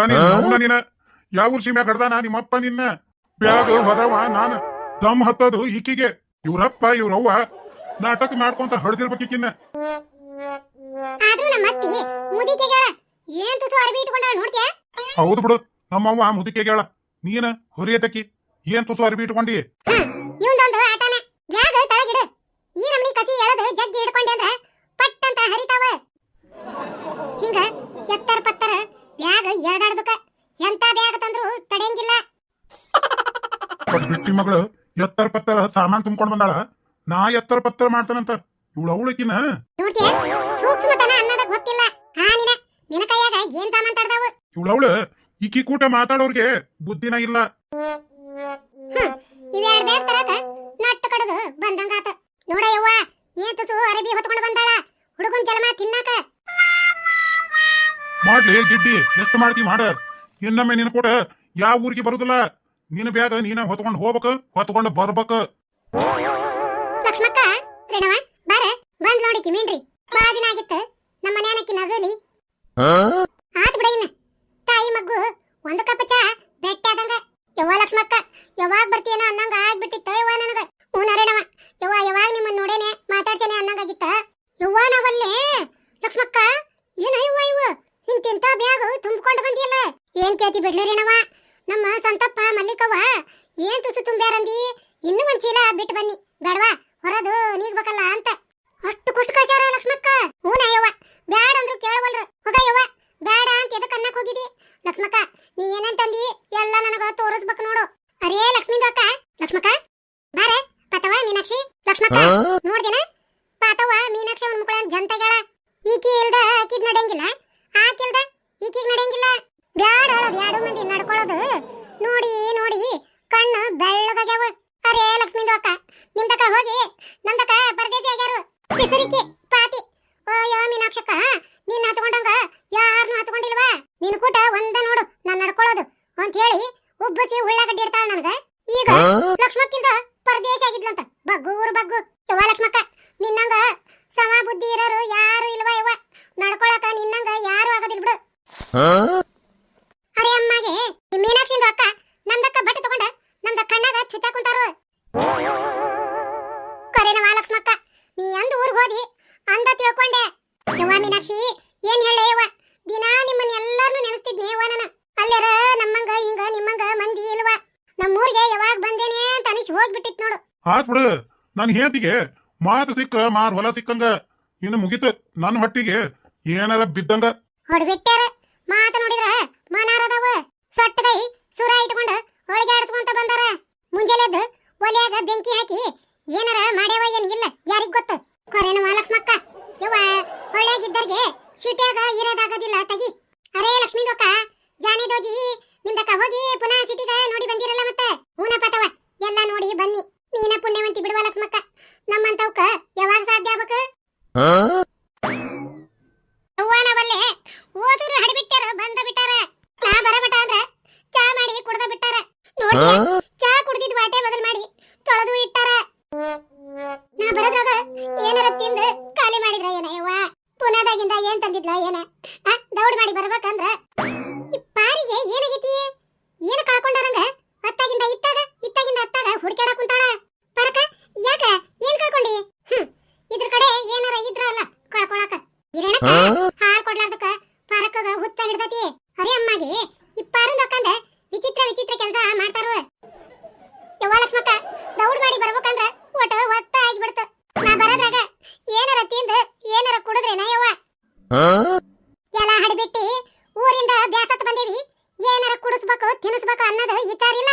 ಮಗ ನೀನ್ ಅವ್ನ ನೀನ. ಯಾವ ಊರ್ ಸೀಮ್ಯಾಗ ಕಡ್ದಾನ ನಿಮ್ಮಪ್ಪ ನಿನ್ನ ಬ್ಯಾಗ್ ಹೊದವ ನಾನ. ದಮ್ ಹತ್ತದು ಈಕಿಗೆ. ಇವ್ರಪ್ಪ ಇವ್ರವ್ವ. ನಾಟಕ ಮಾಡ್ಕೊಂತ ಹಡ್ದಿರ್ಬೇಕಿನ್ನ ಆದ್ರೂ ನಮ್ಮ ಅತ್ತಿ ಮುದಿಕೆಗಳ ಏನ್ ತುಸು ಅರ್ಬಿ ಇಟ್ಕೊಂಡಾಳ ನೋಡ್ತ್ಯಾ? ಹೌದು ಬಿಡು ನಮ್ಮವ್ವ ಮುದಿಕೆಗಳ ನೀನ ಹೊರಿಯತಕ್ಕಿ. ಏನ್ ತುಸು ಅರ್ಬಿ ಇಟ್ಕೊಂಡಿ? ಇವಂದೊಂದು ಆಟನ. ಬ್ಯಾಗ್ ತಳಗಿಡು. ಈ ನಮ್ನಿ ಕತಿ ಎಳದು ಜಗ್ಗಿ ಹಿಡ್ಕೊಂಡೆ ಅಂದ್ರ ಪಟ್ ಅಂತ ಹರಿತಾವ. ಹಿಂಗ ಎತ್ತರ ಪತ್ತರ ಬ್ಯಾಗ್ ಎಳ್ದಾಡ್ದಕ ಎಂತ ಬ್ಯಾಗ್ ತಂದ್ರು ತಡೆಯಂಗಿಲ್ಲ. ಬಟ್ ಬಿಟ್ಟಿ ಮಗಳು ಎತ್ತರ ಪತ್ತರ ಸಾಮಾನ್ ತುಂಬ್ಕೊಂಡ್ ಬಂದಾಳ. ನಾ ಎತ್ತರ ಪತ್ತರ ಮಾಡ್ತಾನಂತ. ಇವಳು ಅವಳಕಿನ ಸೂಕ್ಷ್ಮತನ ಅನ್ನೋದ ಗೊತ್ತಿಲ್ಲ. ಹಾ ನಿನ. ನಿನ ಕೈಯಾಗ ಏನ್ ಸಾಮಾನ್ ತಡ್ದಾವು ಇವಳು ಅವಳು ಈಕಿ ಕೂಟ ಮಾತಾಡೋರ್ಗೆ ಬುದ್ಧಿನ ಇಲ್ಲ. ಇವೆರಡ್ ಬ್ಯಾಗ್ ತರಕ ನಟ್ಟು ಕಡದು ಬಂದಂಗಾತ. ನೋಡ ಯವ್ವ ಏನ್ ತುಸು ಅರಬಿ ಹೊತ್ಕೊಂಡು ಬಂದಾಳ? ಹುಡುಗನ್ ಜಲಮ ತಿನ್ನಾಕ ಮಾಡ್ಲಿ ಜಿಡ್ಡಿ ಎಷ್ಟು ಮಾಡ್ತಿ ಮಾಡ ಇನ್ನೊಮ್ಮೆ ನಿನ್ ಕೂಡ ಯಾವ ಊರಿಗೆ ಬರುದಿಲ್ಲ. ನಿನ್ನ ಬ್ಯಾಗ ನೀನ ಹೊತ್ಕೊಂಡು ಹೋಗ್ಬೇಕ ಹೊತ್ಕೊಂಡು ಬರ್ಬೇಕ. ಲಕ್ಷ್ಮಕ್ಕ ರೇಣವ ಬಾರ ಬಂದ್ ನೋಡಿ ಕಿಮೀನ್ರಿ ಬಾ ದಿನ ಆಗಿತ್ತು ನಮ್ಮ ಮನ್ಯಾನಕ್ಕಿ ನಗಲಿ ಆತ್ ಬಿಡ ಇನ್ನ. ತಾಯಿ ಮಗ್ಗು ಒಂದು ಕಪ್ ಚಾ ಬೆಟ್ಟ ಆದಂಗ. ಯವ್ವ ಲಕ್ಷ್ಮಕ್ಕ ಯಾವಾಗ ಬರ್ತೀಯನ ಅನ್ನಂಗ ಆಗ್ಬಿಟ್ಟಿತ್ತ ಯವ್ವ ನನಗ ಹ್ಞೂ ರೇಣವ ಯವ್ವ ಯಾವಾಗ ನಿಮ್ಮನ್ನ ನೋಡೇನೆ ಮಾತಾಡ್ಸೇನೆ ಅನ್ನಂಗಾಗಿತ್ತ ಯವ್ವ ನಾವಲ್ಲೇ ಲಕ್ಷ್ಮಕ್ಕ ಏನ ಯವ್ವ ಇವು ಇಂತಿಂತ ಬ್ಯಾಗ್ ತುಂಬಿಕೊಂಡು ಬಂದಿಯಲ್ಲ ಏನ್ ಕೇತಿ ಬಿಡ್ಲಿ ರೇಣವ ನಮ್ಮ ಸಂತಪ್ಪ ಮಲ್ಲಿಕವ್ವ ಏನ್ ತುಸು ತುಂಬ್ಯಾರಂದಿ ಇನ್ನೂ ಒಂದ್ ಚೀಲ ಬಿಟ್ಟು ಬನ್ನಿ. ಬೇಡವಾ? ಹೊರದು ನೀಗ್ಬೇಕಲ್ಲ ಅಂತ. ಅಷ್ಟು ಕೊಟ್ಟು ಕಳ್ಸ್ಯಾರ ಲಕ್ಷ್ಮಕ್ಕ. ಹೂನ ಯವ್ವ. ಬ್ಯಾಡ ಅಂದ್ರು ಕೇಳವಲ್ರು. ಹೋಗ ಯವ್ವ. ಬ್ಯಾಡ ಅಂತ ಎದಕ್ಕೆ ಅನ್ನಕ್ ಹೋಗಿದಿ? ಲಕ್ಷ್ಮಕ್ಕ ನೀ ಏನಂತಂದಿ ಎಲ್ಲ ನನಗ ತೋರಿಸ್ಬೇಕು ನೋಡು. ಅರೇ ಲಕ್ಷ್ಮೀ ಅಕ್ಕ. ಲಕ್ಷ್ಮಕ್ಕ ಬಾರೆ. ಪಾತವ ಮೀನಾಕ್ಷಿ. ಲಕ್ಷ್ಮಕ್ಕ ನೋಡ್ದೇನ? ಪಾತವ ಮೀನಾಕ್ಷಿ ಅವ್ನ ಮುಕ್ಕಳ ಜಂತಗಳ ಈಕಿ ಇಲ್ದ ಆಕಿದ್ ನಡೆಯಂಗಿಲ್ಲ ಆಕಿಲ್ದ ಈಕಿಗ್ ನಡೆಯಂಗಿಲ್ಲ ಬ್ಯಾಡ ಅಳದ್ ಎರಡು ಮಂದಿ ನಡ್ಕೊಳ್ಳೋದು ನೋಡಿ ನೋಡಿ ಕಣ್ಣು ಬೆಳ್ಳಗಾಗ್ಯಾವ ಅರೇ ಲಕ್ಷ್ಮೀಂದು ಅಕ್ಕ ನಿಮ್ದಕ್ಕ ಹೋಗಿ ನಮ್ದಕ್ಕ ಪರದೇಸಿ ಆಗ್ಯಾರು. ಪಿಸರಿಕೆ ಪಾತಿ. ಓಯೋ ಮೀನಾಕ್ಷಕ್ಕ ನೀನ್ ಹತ್ಕೊಂಡಂಗ ಯಾರನ್ನು ಹತ್ಕೊಂಡಿಲ್ವಾ ನೀನ್ ಕೂಟ ಒಂದ ನೋಡು ನಾನ್ ನಡ್ಕೊಳ್ಳೋದು. ಅಂತ ಹೇಳಿ ಉಬ್ಬಸಿ ಉಳ್ಳಾಗಡ್ಡಿ ಇಡ್ತಾಳ ನನಗ. ಈಗ ಲಕ್ಷ್ಮಕ್ಕಿಂದ ಪರದೇಶ ಆಗಿದ್ಲಂತ. ಬಗ್ಗು ಊರು ಬಗ್ಗು. ಯವ್ವ ಲಕ್ಷ್ಮಕ್ಕ ನಿನ್ನಂಗ ಸಮ ಬುದ್ಧಿ ಇರೋರು ಯಾರು ಇಲ್ವಾ ಯವ್ವ? ನಡ್ಕೊಳಕ ನಿನ್ನಂಗ ಯಾರು ಆಗೋದಿಲ್ಲ ಬಿಡು. ಆತ್ ಬಿಡು ನನ್ ಹೇತಿಗೆ ಮಾತು ಸಿಕ್ಕ ಮಾರ್ ಹೊಲ ಸಿಕ್ಕಂಗ. ಇನ್ನು ಮುಗಿತು ನನ್ನ ಹೊಟ್ಟಿಗೆ. ಏನಾರ ಬಿದ್ದಂಗ. ಹೊಡ್ಬಿಟ್ಟಾರ ಮಾತ ನೋಡಿದ್ರ ಮನಾರದವ. ಸೊಟ್ಟಗೈ ಸುರ ಇಟ್ಕೊಂಡು ಹೋಳಿಗೆ ಆಡಿಸ್ಕೊಂತ ಬಂದಾರ. ಮುಂಜಾನೆದ್ದು ಒಲೆಯಾಗ ಬೆಂಕಿ ಹಾಕಿ ಏನಾರ ಮಾಡ್ಯಾವ ಏನ್ ಇಲ್ಲ, ಯಾರಿಗ್ ಗೊತ್ತು? ಕೊರೇನು ಲಕ್ಷ್ಮಕ್ಕ. ಯವ್ವ ಪುನಾದಾಗಿಂದ ಏನ್ ತಂದಿದ್ಲ ಏನ ಆ, ದೌಡ್ ಮಾಡಿ ಬರ್ಬೇಕಂದ್ರ ಈ ಪಾರಿಗೆ ಏನಾಗೈತಿ ಏನ ಕಳ್ಕೊಂಡಾರಂಗ ಅತ್ತಾಗಿಂದ ಇತ್ತಾಗ ಇತ್ತಾಗಿಂದ ಅತ್ತಾಗ ಹುಡ್ಕ್ಯಾಡ ಕುಂತಾಳ ಪರಕ ಯಾಕ ಏನ್ ಕಳ್ಕೊಂಡಿ ಹ್ಮ್ ಇದ್ರ ಕಡೆ ಏನಾರ ಇದ್ರ ಅಲ್ಲ ಕಳ್ಕೊಳಕ ಇರೇನಕ್ಕ ಹಾಲ್ ಕೊಡ್ಲಾರ್ದಕ್ಕ ತಿನ್ನಿಸ್ಬೇಕು ಅನ್ನೋದು ವಿಚಾರ ಇಲ್ಲ.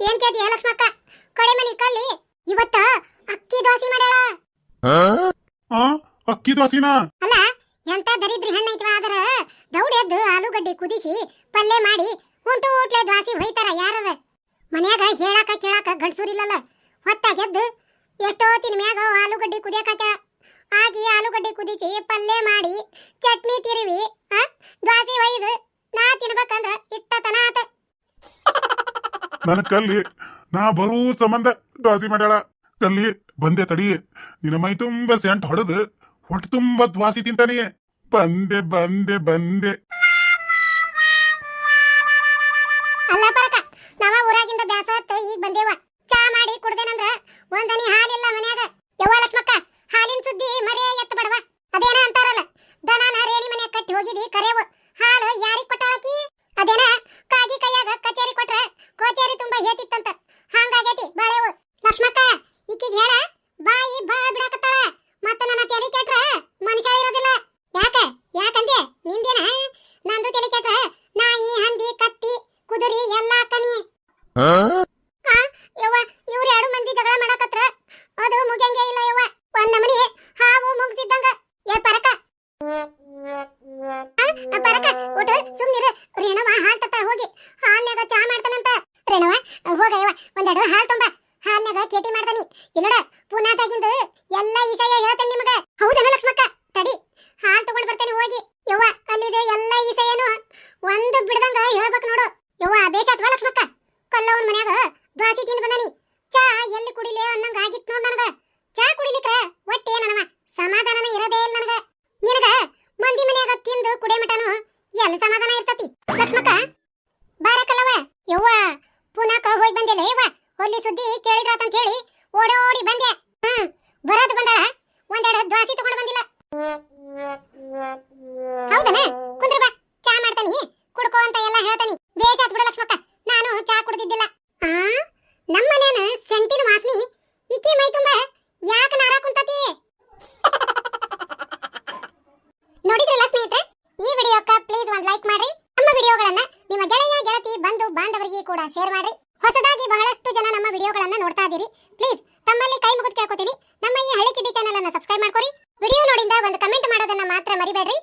ಏನ್ ಕೇಳ್ತಿ ಏ ಲಕ್ಷ್ಮಕ್ಕ? ಕೊಡೆ ಮನಿ ಕಲ್ಲಿ. ಇವತ್ತ ಅಕ್ಕಿ ದೋಸೆ ಮಾಡ್ಯಾಳ. ಆ? ಅಕ್ಕಿ ದೋಸಿನ ಅಲ್ಲ ಎಂತ ದರಿದ್ರಿ ಹಣ್ಣ ಐತ್ವ ಆದರ ದೌಡ್ ಎದ್ದು ಆಲೂಗಡ್ಡೆ ಕುದಿಸಿ ಪಲ್ಯ ಮಾಡಿ ಉಂಟು ಊಟ್ಲೆ ದ್ವಾಸಿ ಹೊಯ್ತಾರ ಯಾರದ ಮನ್ಯಾಗ ಹೇಳಾಕ ಕೇಳಾಕ ಗಂಡ್ಸೂರಿಲ್ಲಲ್ಲ. ಹೊತ್ತಾಗ ಎದ್ದು ಎಷ್ಟೋ ತಿನ್ ಮ್ಯಾಗ ಆಲೂಗಡ್ಡೆ ಕುದಿಯಾಕ ಆಗಿ ಆಲೂಗಡ್ಡೆ ಕುದಿಸಿ ಪಲ್ಯ ಮಾಡಿ ಚಟ್ನಿ ತಿರುವಿ ಆ? ದ್ವಾಸಿ ಒಯ್ದು ನಾ ತಿನ್ಬೇಕಂದ್ರ ಇಷ್ಟ ತನ ಆತ ನನ್ನ ಕಲ್ಲಿ, ನಾ ಬರೋ ಸಂಬಂಧ ದ್ವಾಸಿ ಮಾಡ್ಯಾಳ. ಕಲ್ಲಿ, ಬಂದೆ ತಡಿ. ನಿನ್ನ ಮೈ ತುಂಬ ಸೆಂಟ್ ಹೊಡೆದು, ಹೊಟ್ಟೆ ತುಂಬ ದ್ವಾಸಿ ತಿಂತಾನೆ. ಬಂದೆ ಬಂದೆ ಬಂದೆ. ಅಲ್ಲ ಪರಕ, ನಾವ ಊರಾಗಿಂದ ಬ್ಯಾಸ ಹತ್ತ ಈಗ ಬಂದೇವ. ಚಾ ಮಾಡಿ ಕುಡ್ದೇನಂದ್ರ ಒಂದನಿ ಹಾಲಿಲ್ಲ ಮನ್ಯಾಗ. ಯವ್ವ ಲಕ್ಷ್ಮಕ್ಕ, ಹಾಲಿನ ಸುದ್ದಿ ಮರೇ ಎತ್ತ ಬಡವ. ಅದೇನ ಅಂತಾರಲ್ಲ, ದನನ ರೇಣಿ ಮನ್ಯಾಗ ಕಟ್ಟಿ ಹೋಗಿದಿ, ಕರೆವು. ಹಾಲು ಯಾರಿಗ್ ಕೊಟ್ಟಾಳಕಿ? ಅದೇನ ಕಾಗಿ ಕೈಯಾಗ ಕಚೇರಿ ಕೊಟ್ರ ಕೋಚೇರಿ ತುಂಬಾ ಬಾಳೆವು ಲಕ್ಷ್ಮಕ್ಕ ಈಕಿಗೆ ಹೇಳ, ಬಾಯಿ ಬಾ ಬಿಡಾಕತ್ತಾಳ. ಮತ್ತ ನನ್ನ ತಲೆ ಕೆಟ್ರ, ಮನುಷ್ಯ ಇರೋದಿಲ್ಲ. ಯಾಕ ಯಾಕಂದೆ ನಿಂದೇನ? ನಂದು ತಲೆ ಕೆಟ್ರ, ನಾಯಿ, ಹಂದಿ, ಕತ್ತಿ, ಕುದುರಿ, ಎಲ್ಲಾ ಕನಿ. ಆಗಿರಿ ಪ್ಲೀಸ್ ತಮ್ಮಲ್ಲಿ ಕೈ ಮುಗಿದು ಕೇಳ್ಕೊತೀನಿ. ನಮ್ಮ ಈ ಹಳ್ಳಿ ಕಿಡ್ಡಿ ಚಾನಲ್ ಅನ್ನು ಸಬ್ಸ್ಕ್ರೈಬ್ ಮಾಡ್ಕೊರಿ. ವಿಡಿಯೋ ನೋಡಿದ ಒಂದು ಕಮೆಂಟ್ ಮಾಡೋದನ್ನ ಮಾತ್ರ ಮರಿಬೇಡ್ರಿ.